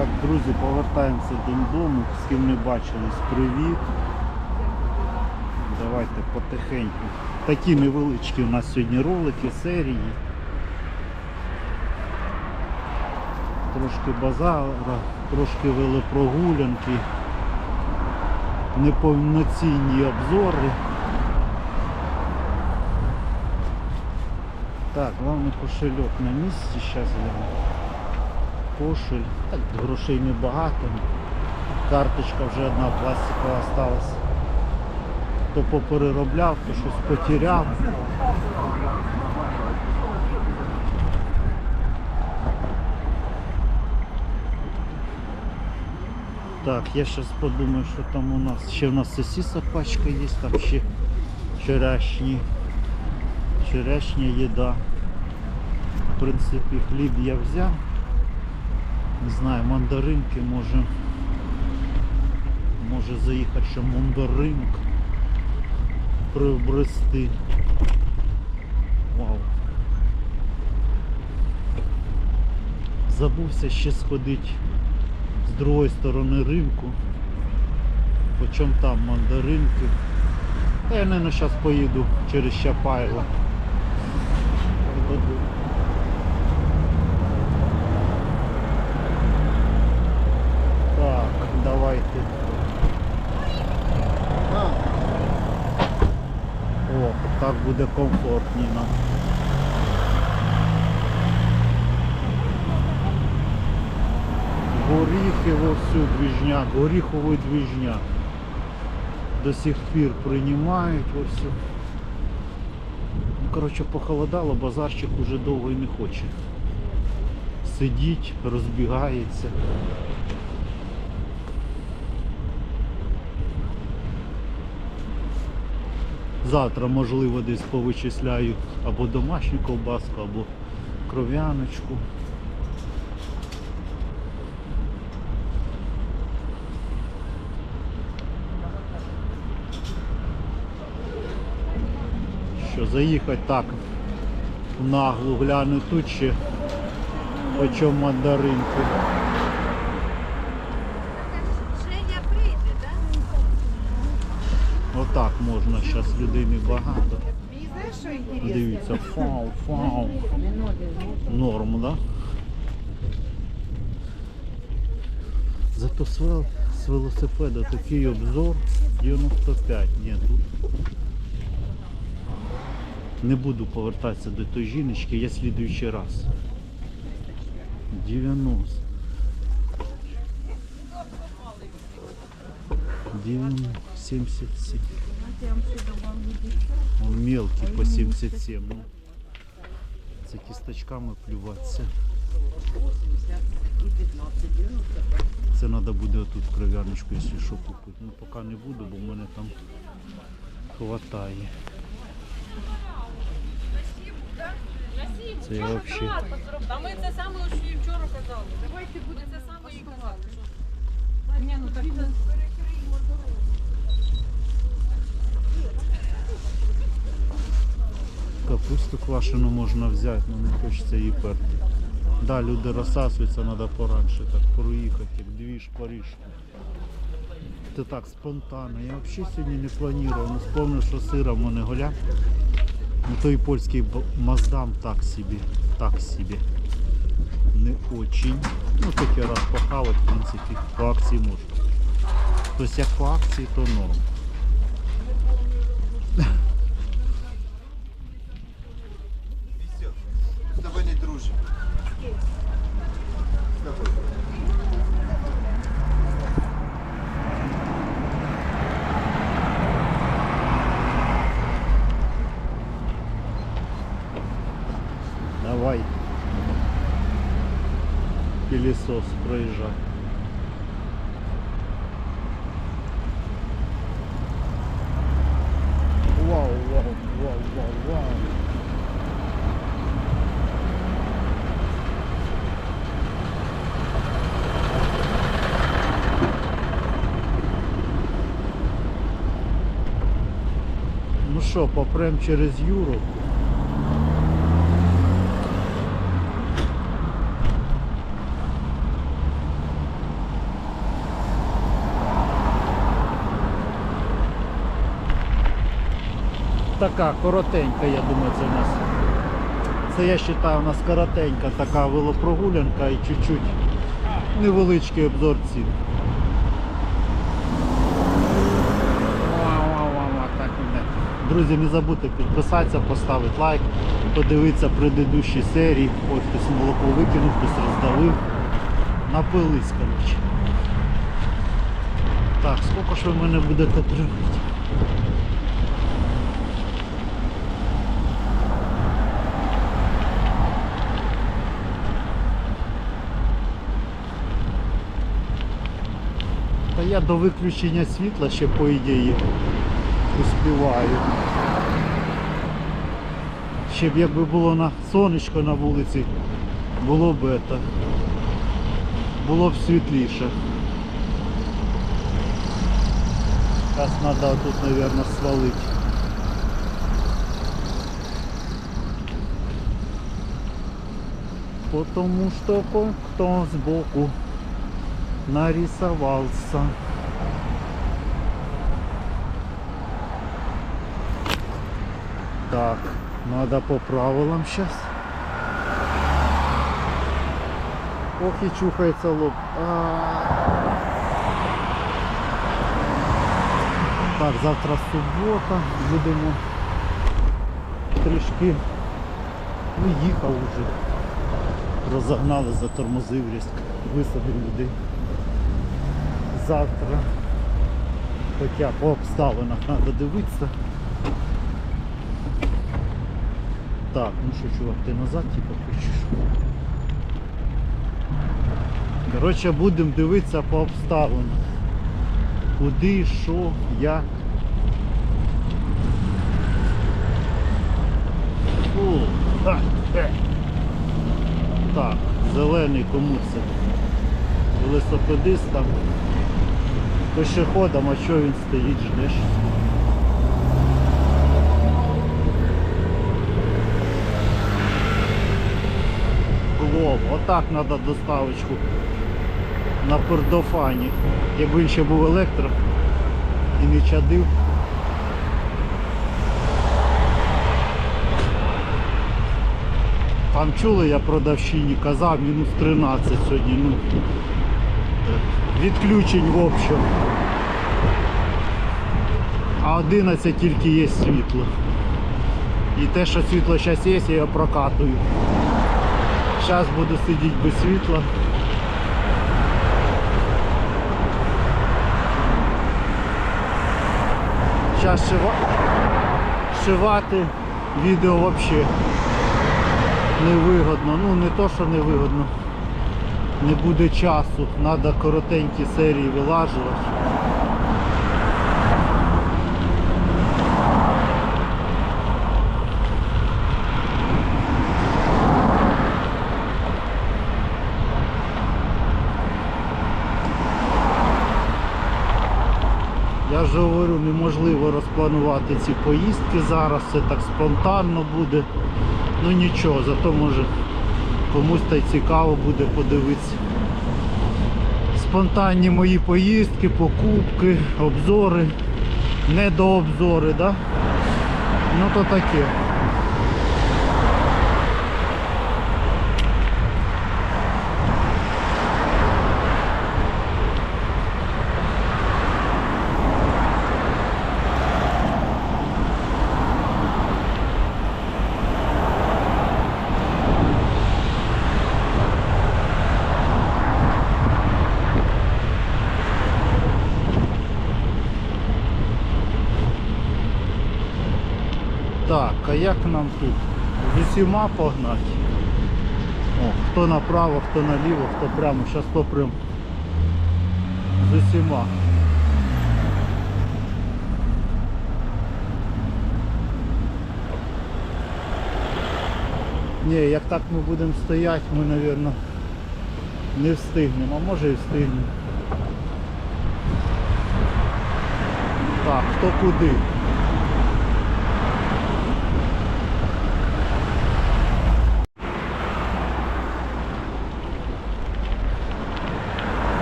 Так, друзі, повертаємося додому. З ким не бачились, привіт. Давайте потихеньку. Такі невеличкі у нас сьогодні ролики, серії. Трошки базара, трошки велопрогулянки, неповноцінні обзори. Так, главный кошелек на місці, зараз гляну. Кошель. Грошей небагато. Карточка вже одна пластикова осталась. То попереробляв, то щось потеряв. Так, я зараз подумаю, що там у нас. Ще в нас сосиса пачка є, там ще вчорашні. Вчорашня їда. В принципі, хліб я взяв. Не знаю, мандаринки може. Може заїхати ще мандаринк приобрести. Вау. Забувся ще сходити з другої сторони ринку. Почем там мандаринки. Та я, мабуть, зараз поїду через Чапайло. Додому. Так, давайте. О, так буде комфортніше нам. Горіхи вовсю двіжняк, горіховий двіжняк. До сих пір приймають вовсю. Ну, коротше, похолодало, базарчик уже довго і не хоче. Сидіть, розбігається. Завтра, можливо, десь повичисляю або домашню ковбаску, або кров'яночку. Що заїхати так нагло гляну тут ще почем мандаринки. Отак можна, зараз що інтересно? Дивіться, фау, фау. Норм, да? Зато з велосипеда такий обзор 95. Ні, тут не буду повертатися до тої жіночки, я слідуючий раз. 90. 90, 77. Он мелкий по 77. Ну, це кісточками плюватися. Це треба буде отут кров'яночку, якщо що купити. Ну поки не буду, бо в мене там хватає. Це я взагалі. А ми це саме, що і вчора казали. Давайте буде це саме і казали. Ні, ну так Капусту квашену можна взяти, але не хочеться її перти. Да, люди розсасуються, треба поранше так проїхати, як двіж Париж. Це так спонтанно. Я взагалі сьогодні не планував, не спомнив, що сира в мене голя. Ну той польський маздам так собі, так собі. Не очень. Ну таке раз похавати, в принципі, по акції можна. Тобто як по акції, то норм. З тобою не дружимо. З тобою. Давай. Проезжай. Вау, вау, вау, вау, вау. Ну що, попрем через Юру. Така коротенька, я думаю, це у нас. Це я вважаю, у нас коротенька така велопрогулянка і чуть-чуть невеличкий обзор цін. Друзі, не забудьте підписатися, поставити лайк, подивитися предыдущі серії. Ось хтось молоко викинув, хтось роздавив. Напились, коротше. Так, скільки ж ви мене будете тримати? Та я до виключення світла ще по ідеї успіваю. Ще б якби було на сонечко на вулиці, було б это, було б світліше. Зараз треба тут, мабуть, свалити. Потому что кое-кто сбоку нарисовался. Так, надо по правилам сейчас. Ох и чухается лоб. А. Так, завтра субота. Будемо трішки. Ну, уже. Розогнали, затормозив різко, висадив людей. Завтра. Хоча по обставинах треба дивитися. Так, ну що, чувак, ти назад типу хочеш? Коротше, будемо дивитися по обставинах. Куди, що, як. О, так. Так, зелений кому це? Велосипедистам. Пешеходам, а що він стоїть, ждеш? Глоб, отак треба доставочку на пердофані. Якби він ще був електро і не чадив. Там чули, я продавщині казав, мінус 13 сьогодні. Ну, відключень в общем. А 11 тільки є світло. І те, що світло зараз є, я прокатую. Зараз буду сидіти без світла. Зараз шива... шивати відео взагалі невигодно. Ну не то, що невигодно. Не буде часу, треба коротенькі серії вилажувати. Я ж говорю, неможливо розпланувати ці поїздки зараз, це так спонтанно буде. Ну нічого, зато може комусь та й цікаво буде подивитися. Спонтанні мої поїздки, покупки, обзори, недообзори, да? Ну то таке. Так, а як нам тут? З усіма погнати? О, хто направо, хто наліво, хто прямо, зараз то прям з усіма. Ні, як так ми будемо стояти, ми, мабуть, не встигнемо, а може і встигнемо. Так, хто куди?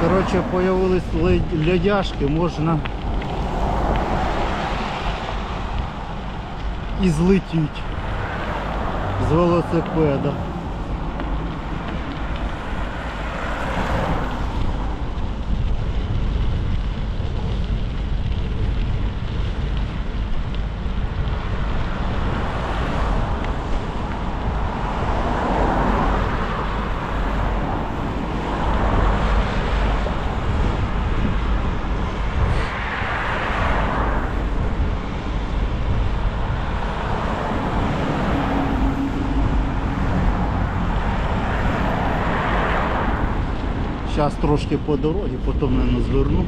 Коротше, появились лядяшки, можна і злетіть з велосипеда. Зараз трошки по дорозі, потім не зверну.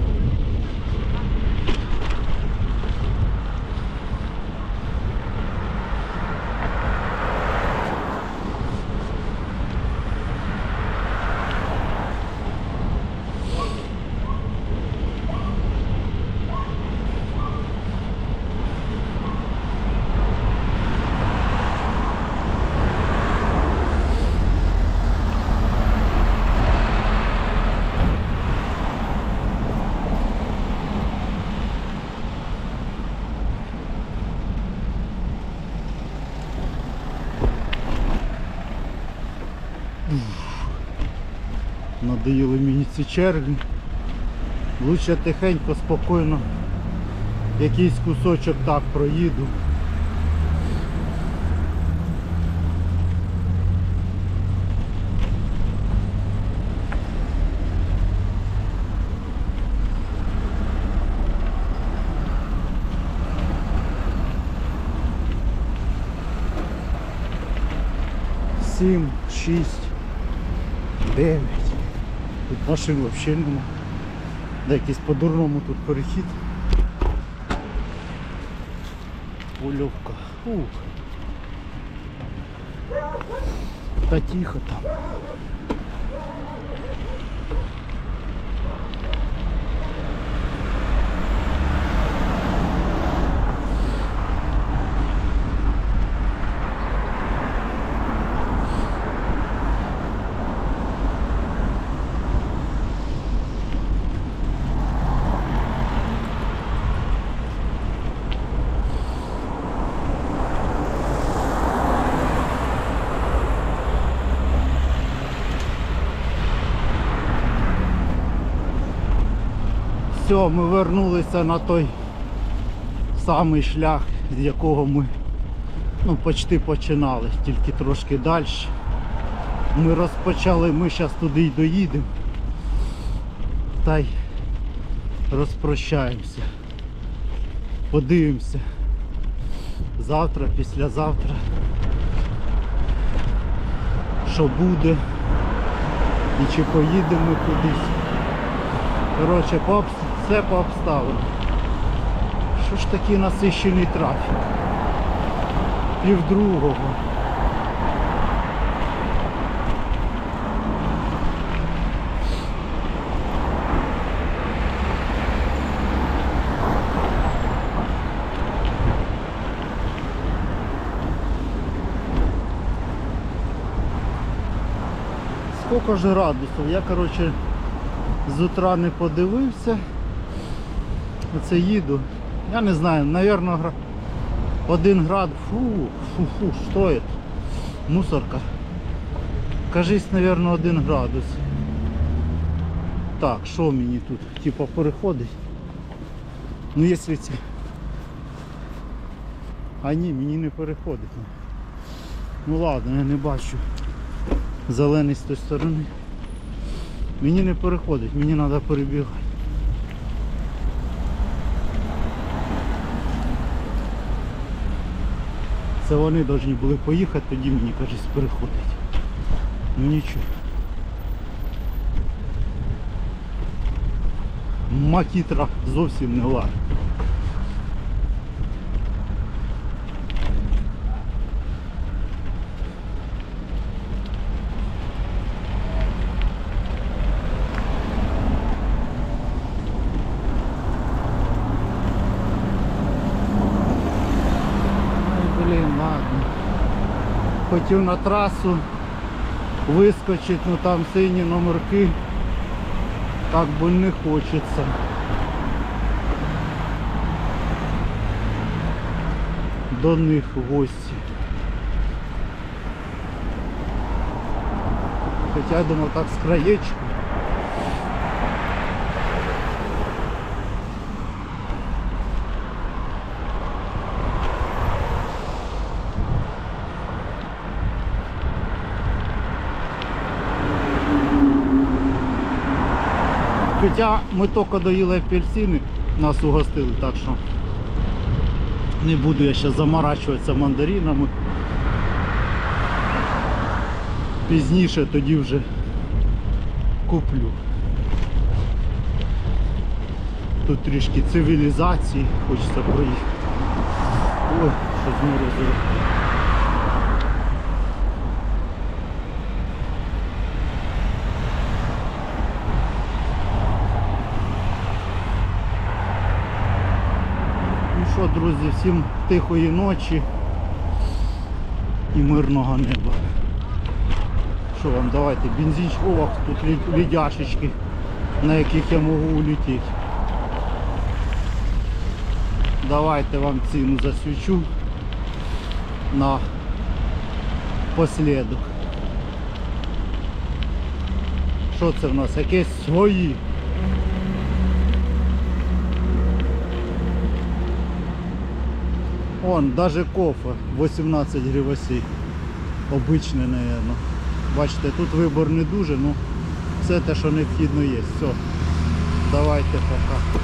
Надоїли мені ці черги. Лучше тихенько, спокійно. Якийсь кусочок так проїду. Сім, шість, дев'ять. Тут машин взагалі нема. Да якийсь по-дурному тут перехід. Польовка. Ух. Та тихо там. Все, ми вернулися на той самий шлях, з якого ми ну, почти починали, тільки трошки далі. Ми розпочали, ми зараз туди й доїдемо. Та й розпрощаємося. Подивимося. Завтра, післязавтра. Що буде і чи поїдемо кудись. Коротше, по обс- все по обставинам. Що ж такий насищений трафік? Пів другого. Сколько ж градусів? Я, коротше, з утра не подивився. Оце їду. Я не знаю, навірно, гра... один град. Фу, фу, фу, що це? Мусорка. Кажись, навірно, один градус. Так, що мені тут? Типа переходить? Ну якщо це. А ні, мені не переходить. Ну ладно, я не бачу. Зелений з тої сторони. Мені не переходить, мені треба перебігати. Це вони повинні були поїхати, тоді мені кажуть переходить. Ну нічого. Макітра зовсім не ладна. Хотів на трасу вискочити, ну там сині номерки. Так би не хочеться. до них гості. Хоча я думав так з краєчку. Хоча ми тільки доїли апельсини, нас угостили, так що не буду я ще заморачуватися мандаринами. Пізніше тоді вже куплю. Тут трішки цивілізації, хочеться проїхати. Ой, що зморозило. Ну що, друзі, всім тихої ночі і мирного неба. Що вам, давайте, бензинчик, о, тут лі- лідяшечки, на яких я можу улетіти. Давайте вам ціну засвічу на послідок. Що це в нас? Якесь свої. Он, даже кофе 18 гривосей. Обичне, наверное. Бачите, тут вибор не дуже, ну все те, що необхідно є. Все. Давайте пока.